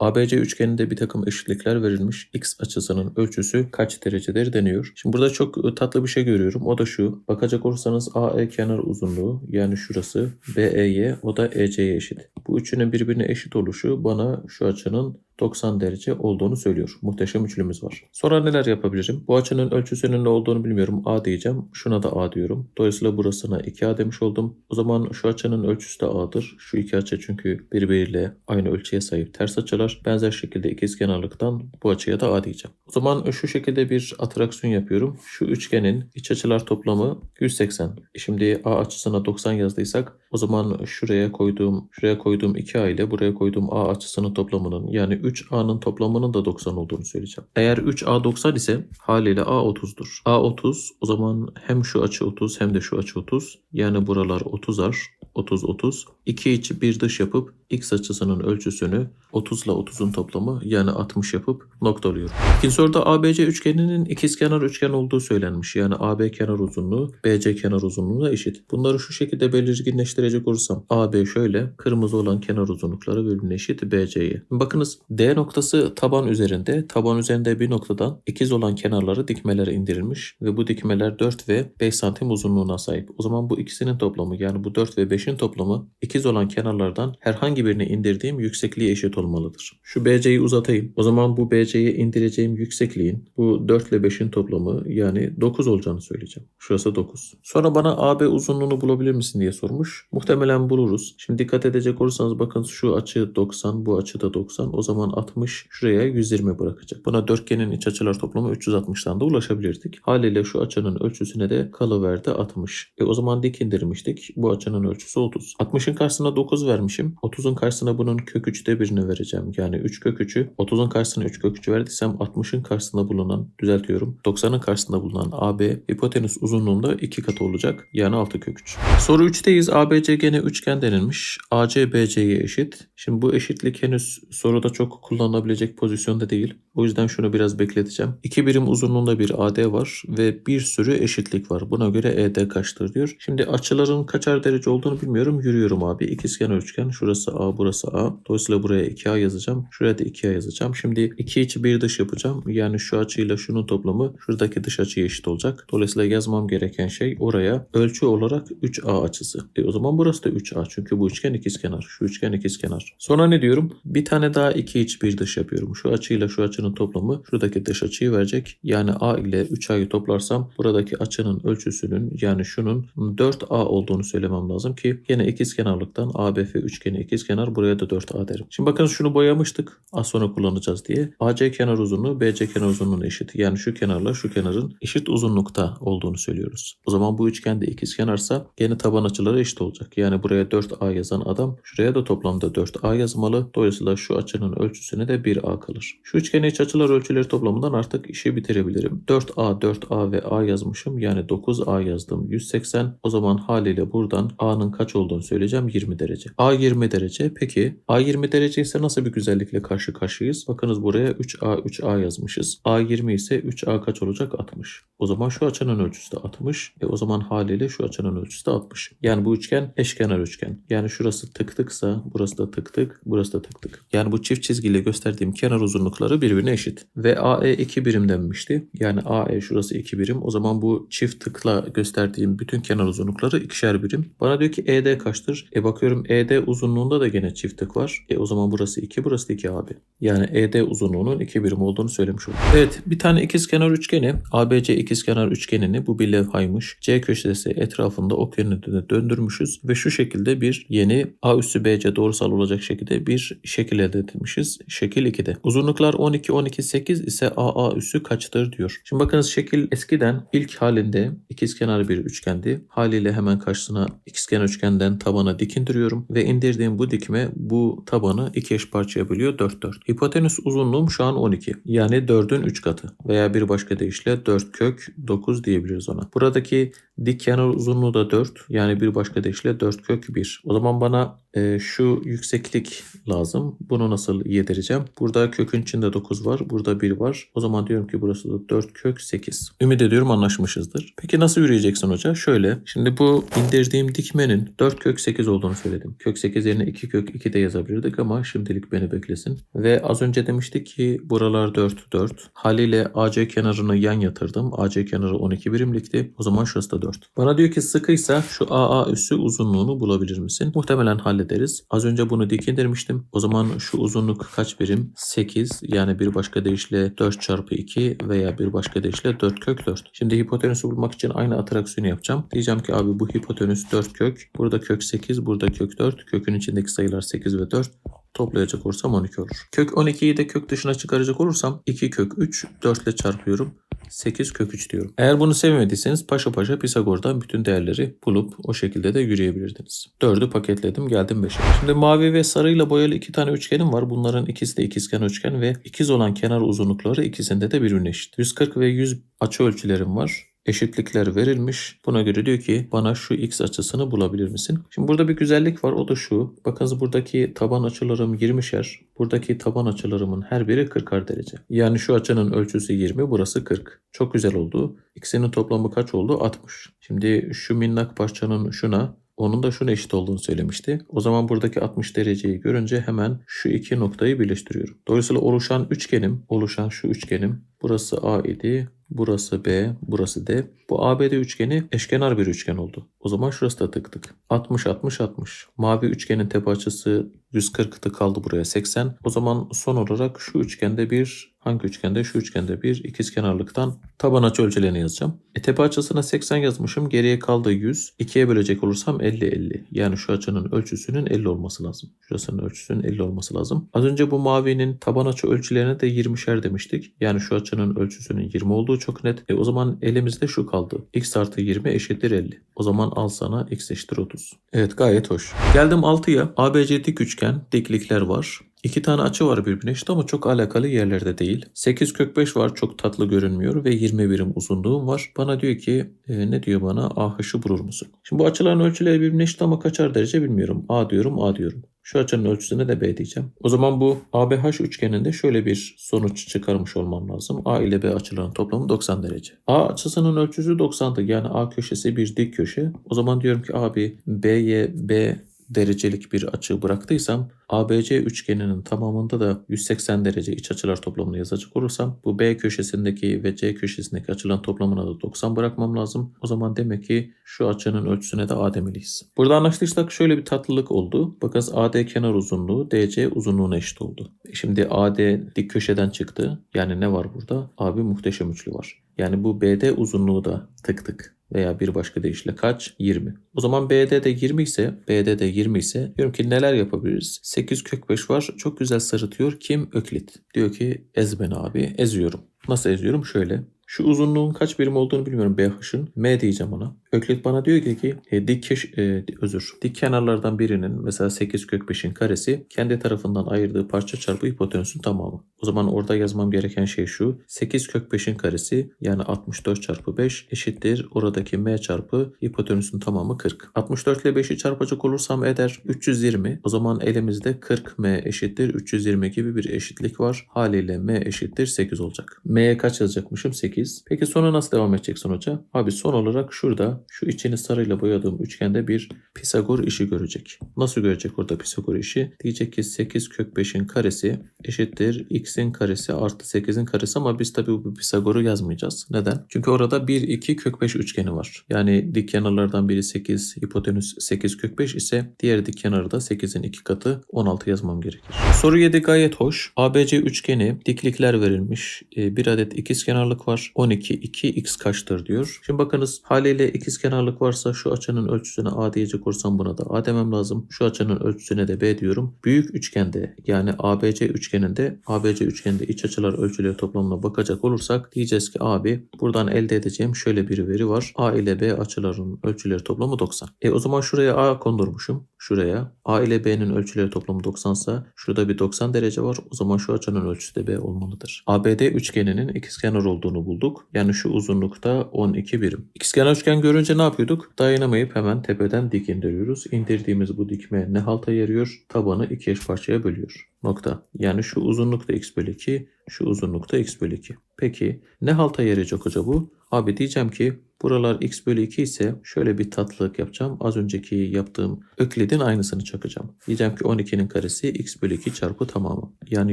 ABC üçgeninde bir takım eşitlikler verilmiş. X açısının ölçüsü kaç derecedir deniyor. Şimdi burada çok e, tatlı bir şey görüyorum. O da şu. Bakacak olursanız AE kenar uzunluğu yani şurası BE'ye o da EC'ye eşit. Bu üçünün birbirine eşit oluşu bana şu açının 90 derece olduğunu söylüyor. Muhteşem üçlümüz var. Sonra neler yapabilirim? Bu açının ölçüsünün ne olduğunu bilmiyorum. A diyeceğim. Şuna da A diyorum. Dolayısıyla burasına 2A demiş oldum. O zaman şu açının ölçüsü de A'dır. Şu iki açı çünkü birbiriyle aynı ölçüye sahip ters açılar. Benzer şekilde ikizkenarlıktan bu açıya da A diyeceğim. O zaman şu şekilde bir atraksiyon yapıyorum. Şu üçgenin iç açılar toplamı 180. E Şimdi A açısına 90 yazdıysak o zaman şuraya koyduğum şuraya koyduğum 2A ile buraya koyduğum A açısının toplamının yani 3A'nın toplamının da 90 olduğunu söyleyeceğim. Eğer 3A 90 ise haliyle A 30'dur. A 30 o zaman hem şu açı 30 hem de şu açı 30. Yani buralar 30'ar. 30 30. 2 içi bir dış yapıp x açısının ölçüsünü 30 ile 30'un toplamı yani 60 yapıp noktalıyorum. İkinci soruda ABC üçgeninin ikizkenar üçgen olduğu söylenmiş. Yani AB kenar uzunluğu BC kenar uzunluğuna eşit. Bunları şu şekilde belirginleştirecek olursam AB şöyle kırmızı olan kenar uzunlukları birbirine eşit BC'ye. Bakınız D noktası taban üzerinde. Taban üzerinde bir noktadan ikiz olan kenarları dikmelere indirilmiş ve bu dikmeler 4 ve 5 santim uzunluğuna sahip. O zaman bu ikisinin toplamı yani bu 4 ve 5'in toplamı ikiz olan kenarlardan herhangi birine indirdiğim yüksekliğe eşit olmalıdır. Şu BC'yi uzatayım. O zaman bu BC'ye indireceğim yüksekliğin bu 4 ile 5'in toplamı yani 9 olacağını söyleyeceğim. Şurası 9. Sonra bana AB uzunluğunu bulabilir misin diye sormuş. Muhtemelen buluruz. Şimdi dikkat edecek olursanız bakın şu açı 90, bu açı da 90. O zaman 60 şuraya 120 bırakacak. Buna dörtgenin iç açılar toplamı 360'tan da ulaşabilirdik. Haliyle şu açının ölçüsüne de kalıverdi 60. E o zaman dik indirmiştik. Bu açının ölçüsü 30. 60'ın karşısına 9 vermişim. 30'un karşısına bunun kök 3'te birini vereceğim. Yani 3 kök 3'ü 30'un karşısına 3 kök 3'ü verdiysem 60'ın karşısında bulunan düzeltiyorum. 90'ın karşısında bulunan AB hipotenüs uzunluğunda 2 katı olacak. Yani 6 kök 3. Soru 3'teyiz. ABC gene üçgen denilmiş. AC BC'ye eşit. Şimdi bu eşitlik henüz soruda çok kullanılabilecek pozisyonda değil. O yüzden şunu biraz bekleteceğim. 2 birim uzunluğunda bir AD var ve bir sürü eşitlik var. Buna göre ED kaçtır diyor. Şimdi açıların kaçar derece olduğunu bilmiyorum. Yürüyorum abi. İkizkenar üçgen. Şurası A, burası A. Dolayısıyla buraya 2A yazacağım. Şuraya da 2A yazacağım. Şimdi 2 içi bir dış yapacağım. Yani şu açıyla şunun toplamı şuradaki dış açıya eşit olacak. Dolayısıyla yazmam gereken şey oraya ölçü olarak 3A açısı. E o zaman burası da 3A. Çünkü bu üçgen ikizkenar. Şu üçgen ikizkenar. Sonra ne diyorum? Bir tane daha 2 iç bir dış yapıyorum. Şu açıyla şu açının toplamı şuradaki dış açıyı verecek. Yani A ile 3A'yı toplarsam buradaki açının ölçüsünün yani şunun 4A olduğunu söylemem lazım ki yine ikizkenarlıktan ABF üçgeni ikizkenar buraya da 4A derim. Şimdi bakın şunu boyamıştık. Az sonra kullanacağız diye. AC kenar uzunluğu BC kenar uzunluğuna eşit. Yani şu kenarla şu kenarın eşit uzunlukta olduğunu söylüyoruz. O zaman bu üçgen de ikizkenarsa gene taban açıları eşit olacak. Yani buraya 4A yazan adam şuraya da toplamda 4A yazmalı. Dolayısıyla şu açının ölçüsüne de 1A kalır. Şu üçgenin iç açılar ölçüleri toplamından artık işi bitirebilirim. 4A, 4A ve A yazmışım. Yani 9A yazdım. 180. O zaman haliyle buradan A'nın kaç olduğunu söyleyeceğim. 20 derece. A 20 derece. Peki A 20 derece ise nasıl bir güzellikle karşı karşıyayız? Bakınız buraya 3A, 3A yazmışız. A 20 ise 3A kaç olacak? 60. O zaman şu açının ölçüsü de 60. E o zaman haliyle şu açının ölçüsü de 60. Yani bu üçgen eşkenar üçgen. Yani şurası tık tıksa burası da tık tık, burası da tık tık. Yani bu çift çizgiyle gösterdiğim kenar uzunlukları birbirine eşit. Ve AE 2 birim denmişti. Yani AE şurası 2 birim. O zaman bu çift tıkla gösterdiğim bütün kenar uzunlukları ikişer birim. Bana diyor ki ED kaçtır? E bakıyorum ED uzunluğunda da gene çift tık var. E o zaman burası 2, burası da 2 abi. Yani ED uzunluğunun 2 birim olduğunu söylemiş oldum. Evet bir tane ikizkenar üçgeni ABC ikizkenar üçgenini bu bir levhaymış. C köşesi etrafında ok yönünde döndürmüşüz ve şu şekilde bir yeni A üssü BC doğrusal olacak şekilde bir şekil elde etmişiz. Şekil 2'de. Uzunluklar 12, 12, 8 ise AA üssü kaçtır diyor. Şimdi bakınız şekil eskiden ilk halinde ikizkenar bir üçgendi. Haliyle hemen karşısına ikizkenar üçgenden tabana dik indiriyorum ve indirdiğim bu dikme bu tabanı iki eş parçaya bölüyor 4 4. Hipotenüs uzunluğum şu an 12. Yani 4'ün 3 katı veya bir başka deyişle 4 kök 9 diyebiliriz ona. Buradaki dik kenar uzunluğu da 4 yani bir başka deyişle 4 kök 1. O zaman bana e, şu yükseklik lazım. Bunu nasıl yedireceğim? Burada kökün içinde 9 var. Burada 1 var. O zaman diyorum ki burası da 4 kök 8. Ümit ediyorum anlaşmışızdır. Peki nasıl yürüyeceksin hoca? Şöyle. Şimdi bu indirdiğim dikmenin 4 kök 8 olduğunu söyledim. Kök 8 yerine 2 kök 2 de yazabilirdik ama şimdilik beni beklesin. Ve az önce demiştik ki buralar 4 4. Haliyle AC kenarını yan yatırdım. AC kenarı 12 birimlikti. O zaman şurası da 4. Bana diyor ki sıkıysa şu AA üssü uzunluğunu bulabilir misin? Muhtemelen hallederiz. Az önce bunu dik indirmiştim. O zaman şu uzunluk kaç birim? 8 yani bir başka deyişle 4 çarpı 2 veya bir başka deyişle 4 kök 4. Şimdi hipotenüsü bulmak için aynı atraksiyonu yapacağım. Diyeceğim ki abi bu hipotenüs 4 kök. Burada kök 8, burada kök 4. Kökün içindeki sayılar 8 ve 4. Toplayacak olursam 12 olur. Kök 12'yi de kök dışına çıkaracak olursam 2 kök 3 4 ile çarpıyorum. 8 kök 3 diyorum. Eğer bunu sevmediyseniz paşa paşa Pisagor'dan bütün değerleri bulup o şekilde de yürüyebilirdiniz. 4'ü paketledim geldim 5'e. Şimdi mavi ve sarıyla boyalı iki tane üçgenim var. Bunların ikisi de ikizkenar üçgen ve ikiz olan kenar uzunlukları ikisinde de birbirine eşit. 140 ve 100 açı ölçülerim var eşitlikler verilmiş. Buna göre diyor ki bana şu x açısını bulabilir misin? Şimdi burada bir güzellik var o da şu. Bakınız buradaki taban açılarım 20'şer. Buradaki taban açılarımın her biri 40'ar derece. Yani şu açının ölçüsü 20 burası 40. Çok güzel oldu. İkisinin toplamı kaç oldu? 60. Şimdi şu minnak parçanın şuna onun da şuna eşit olduğunu söylemişti. O zaman buradaki 60 dereceyi görünce hemen şu iki noktayı birleştiriyorum. Dolayısıyla oluşan üçgenim, oluşan şu üçgenim burası A idi, burası B, burası D. Bu ABD üçgeni eşkenar bir üçgen oldu. O zaman şurası da tık tık. 60 60 60. Mavi üçgenin tepe açısı 140'tı kaldı buraya 80. O zaman son olarak şu üçgende bir hangi üçgende? Şu üçgende bir ikizkenarlıktan taban açı ölçülerini yazacağım. E, tepe açısına 80 yazmışım. Geriye kaldı 100. 2'ye bölecek olursam 50 50. Yani şu açının ölçüsünün 50 olması lazım. Şurasının ölçüsünün 50 olması lazım. Az önce bu mavinin taban açı ölçülerine de 20'şer demiştik. Yani şu açının ölçüsünün 20 olduğu çok net. E, o zaman elimizde şu kaldı. x artı 20 eşittir 50. O zaman al sana x eşittir 30. Evet gayet hoş. Geldim 6'ya. ABC dik üçgen, diklikler var. İki tane açı var birbirine eşit ama çok alakalı yerlerde değil. 8 kök 5 var çok tatlı görünmüyor ve 20 birim uzunluğum var. Bana diyor ki e, ne diyor bana AH'ı bulur musun? Şimdi bu açıların ölçüleri birbirine eşit ama kaçar derece bilmiyorum. A diyorum A diyorum. Şu açının ölçüsüne de B diyeceğim. O zaman bu ABH üçgeninde şöyle bir sonuç çıkarmış olmam lazım. A ile B açılarının toplamı 90 derece. A açısının ölçüsü 90'dı. Yani A köşesi bir dik köşe. O zaman diyorum ki abi B'ye B derecelik bir açı bıraktıysam ABC üçgeninin tamamında da 180 derece iç açılar toplamını yazacak olursam bu B köşesindeki ve C köşesindeki açıların toplamına da 90 bırakmam lazım. O zaman demek ki şu açının ölçüsüne de A demeliyiz. Burada anlaştıysak şöyle bir tatlılık oldu. Bakın AD kenar uzunluğu DC uzunluğuna eşit oldu. Şimdi AD dik köşeden çıktı. Yani ne var burada? Abi muhteşem üçlü var. Yani bu BD uzunluğu da tık tık veya bir başka deyişle kaç? 20. O zaman BD de 20 ise, BD de 20 ise diyorum ki neler yapabiliriz? 8 kök 5 var. Çok güzel sarıtıyor. Kim? Öklit. Diyor ki ez beni abi. Eziyorum. Nasıl eziyorum? Şöyle. Şu uzunluğun kaç birim olduğunu bilmiyorum BH'ın. M diyeceğim ona. Öklit bana diyor ki, ki e, dik keş, e, özür. Dik kenarlardan birinin mesela 8 kök 5'in karesi kendi tarafından ayırdığı parça çarpı hipotenüsün tamamı. O zaman orada yazmam gereken şey şu. 8 kök 5'in karesi yani 64 çarpı 5 eşittir. Oradaki M çarpı hipotenüsün tamamı 40. 64 ile 5'i çarpacak olursam eder 320. O zaman elimizde 40 M eşittir 320 gibi bir eşitlik var. Haliyle M eşittir 8 olacak. M'ye kaç yazacakmışım? 8. Peki sonra nasıl devam edeceksin hoca? Abi son olarak şurada şu içini sarıyla boyadığım üçgende bir Pisagor işi görecek. Nasıl görecek orada Pisagor işi? Diyecek ki 8 kök 5'in karesi eşittir x'in karesi artı 8'in karesi ama biz tabii bu Pisagor'u yazmayacağız. Neden? Çünkü orada 1, 2 kök 5 üçgeni var. Yani dik kenarlardan biri 8, hipotenüs 8 kök 5 ise diğer dik kenarı da 8'in 2 katı 16 yazmam gerekir. Soru 7 gayet hoş. ABC üçgeni diklikler verilmiş. E, Bir adet ikizkenarlık var. 12, 2, x kaçtır diyor. Şimdi bakınız haliyle ikizkenarlık varsa şu açının ölçüsüne A diyecek olursam buna da A demem lazım. Şu açının ölçüsüne de B diyorum. Büyük üçgende yani ABC üçgeninde ABC üçgeninde iç açılar ölçüleri toplamına bakacak olursak diyeceğiz ki abi buradan elde edeceğim şöyle bir veri var. A ile B açıların ölçüleri toplamı 90. E o zaman şuraya A kondurmuşum. Şuraya. A ile B'nin ölçüleri toplamı 90 sa şurada bir 90 derece var. O zaman şu açının ölçüsü de B olmalıdır. ABD üçgeninin ikizkenar olduğunu bulduk. Yani şu uzunlukta 12 birim. İkizkenar üçgen görünce ne yapıyorduk? Dayanamayıp hemen tepeden dik indiriyoruz. İndirdiğimiz bu dikme ne halta yarıyor? Tabanı iki eş parçaya bölüyor. Nokta. Yani şu uzunlukta x bölü 2, şu uzunlukta x bölü 2. Peki ne halta yarayacak hoca bu? Abi diyeceğim ki buralar x bölü 2 ise şöyle bir tatlılık yapacağım. Az önceki yaptığım Öklid'in aynısını çakacağım. Diyeceğim ki 12'nin karesi x bölü 2 çarpı tamamı. Yani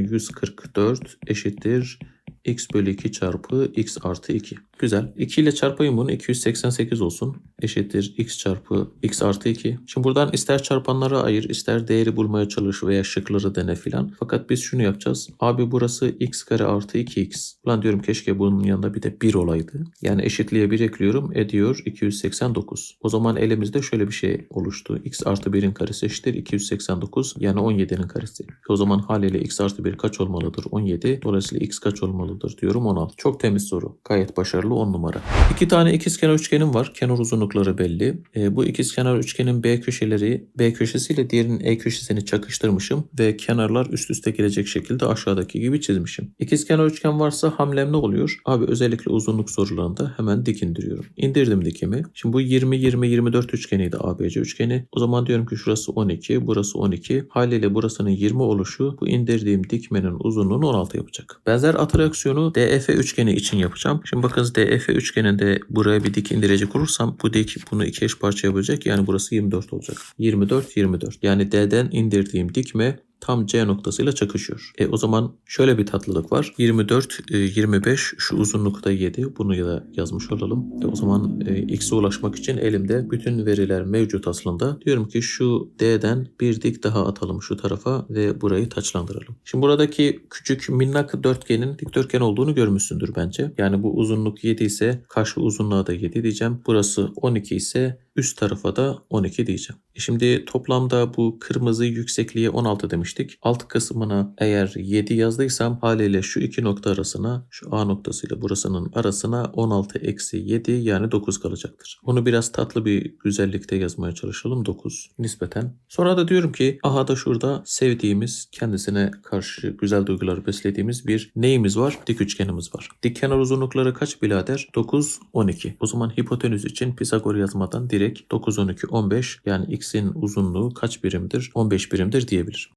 144 eşittir x bölü 2 çarpı x artı 2. Güzel. 2 ile çarpayım bunu 288 olsun. Eşittir x çarpı x artı 2. Şimdi buradan ister çarpanları ayır ister değeri bulmaya çalış veya şıkları dene filan. Fakat biz şunu yapacağız. Abi burası x kare artı 2x. Ulan diyorum keşke bunun yanında bir de 1 olaydı. Yani eşitliğe 1 ekliyorum ediyor 289. O zaman elimizde şöyle bir şey oluştu. x artı 1'in karesi eşittir 289 yani 17'nin karesi. O zaman haliyle x artı 1 kaç olmalıdır? 17. Dolayısıyla x kaç olmalıdır diyorum 16. Çok temiz soru. Gayet başarılı 10 numara. İki tane ikizkenar üçgenim var. Kenar uzunlukları belli. E, bu ikizkenar üçgenin B köşeleri B köşesiyle diğerinin E köşesini çakıştırmışım ve kenarlar üst üste gelecek şekilde aşağıdaki gibi çizmişim. İkizkenar üçgen varsa hamlem ne oluyor? Abi özellikle uzunluk sorularında hemen dik indiriyorum. İndirdim dikimi. Şimdi bu 20 20 24 üçgeniydi ABC üçgeni. O zaman diyorum ki şurası 12, burası 12. Haliyle burasının 20 oluşu bu indirdiğim dikmenin uzunluğunu 16 yapacak. Benzer atraksiyonu DEF üçgeni için yapacağım. Şimdi bakınız DEF üçgeninde buraya bir dik indirecek olursam bu dik bunu iki eş parçaya bölecek. Yani burası 24 olacak. 24 24. Yani D'den indirdiğim dikme tam C noktasıyla çakışıyor. E o zaman şöyle bir tatlılık var. 24, e, 25 şu uzunlukta 7. Bunu da yazmış olalım. E o zaman e, x'e ulaşmak için elimde bütün veriler mevcut aslında. Diyorum ki şu D'den bir dik daha atalım şu tarafa ve burayı taçlandıralım. Şimdi buradaki küçük minnak dörtgenin dikdörtgen olduğunu görmüşsündür bence. Yani bu uzunluk 7 ise karşı uzunluğa da 7 diyeceğim. Burası 12 ise üst tarafa da 12 diyeceğim. E şimdi toplamda bu kırmızı yüksekliğe 16 demiştik. Alt kısmına eğer 7 yazdıysam haliyle şu iki nokta arasına şu A noktasıyla burasının arasına 16 eksi 7 yani 9 kalacaktır. Bunu biraz tatlı bir güzellikte yazmaya çalışalım 9 nispeten. Sonra da diyorum ki aha da şurada sevdiğimiz kendisine karşı güzel duygular beslediğimiz bir neyimiz var? Dik üçgenimiz var. Dik kenar uzunlukları kaç birader? 9 12. O zaman hipotenüs için Pisagor yazmadan direkt 9 12 15 yani x'in uzunluğu kaç birimdir? 15 birimdir diyebilirim.